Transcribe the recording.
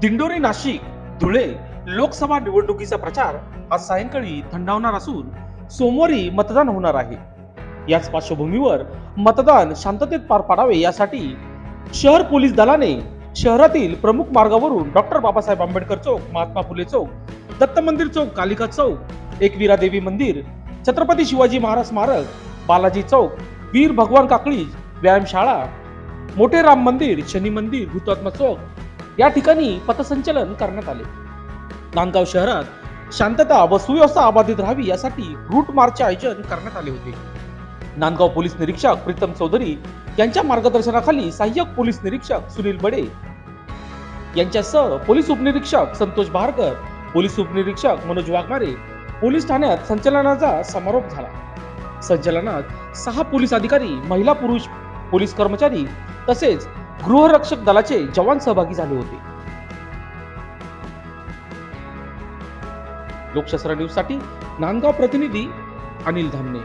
दिंडोरी नाशिक धुळे लोकसभा निवडणुकीचा प्रचार आज सायंकाळी थंडावणार असून सोमवारी मतदान होणार आहे. याच पार्श्वभूमीवर मतदान शांततेत पार पाडावे यासाठी शहर पोलीस दलाने शहरातील प्रमुख मार्गावरून डॉक्टर बाबासाहेब आंबेडकर चौक महात्मा फुले चौक दत्त मंदिर चौक कालिका चौक एकवीरा देवी मंदिर छत्रपती शिवाजी महाराज स्मारक बालाजी चौक वीर भगवान काकळी व्यायामशाळा मोठे राम मंदिर शनी मंदिर हुतात्मा चौक या ठिकाणी पथसंचलन करण्यात आले. नांदगाव शहरात शांतता व सुव्यवस्था अबाधित राहावी यासाठी रूट मार्चचे आयोजन करण्यात आले होते. नांदगाव पोलीस निरीक्षक प्रीतम चौधरी यांच्या मार्गदर्शनाखाली सहाय्यक पोलीस निरीक्षक सुनील बडे यांच्यासह पोलीस उपनिरीक्षक संतोष भारकर पोलीस उपनिरीक्षक मनोज वाघमारे पोलीस ठाण्यात संचलनाचा समारोप झाला. संचलनात सहा पोलीस अधिकारी महिला पुरुष पोलीस कर्मचारी तसेच गृहरक्षक दलाचे जवान सहभागी झाले होते. लोकशास्त्र न्यूजसाठी नांदगाव प्रतिनिधी अनिल धामणे.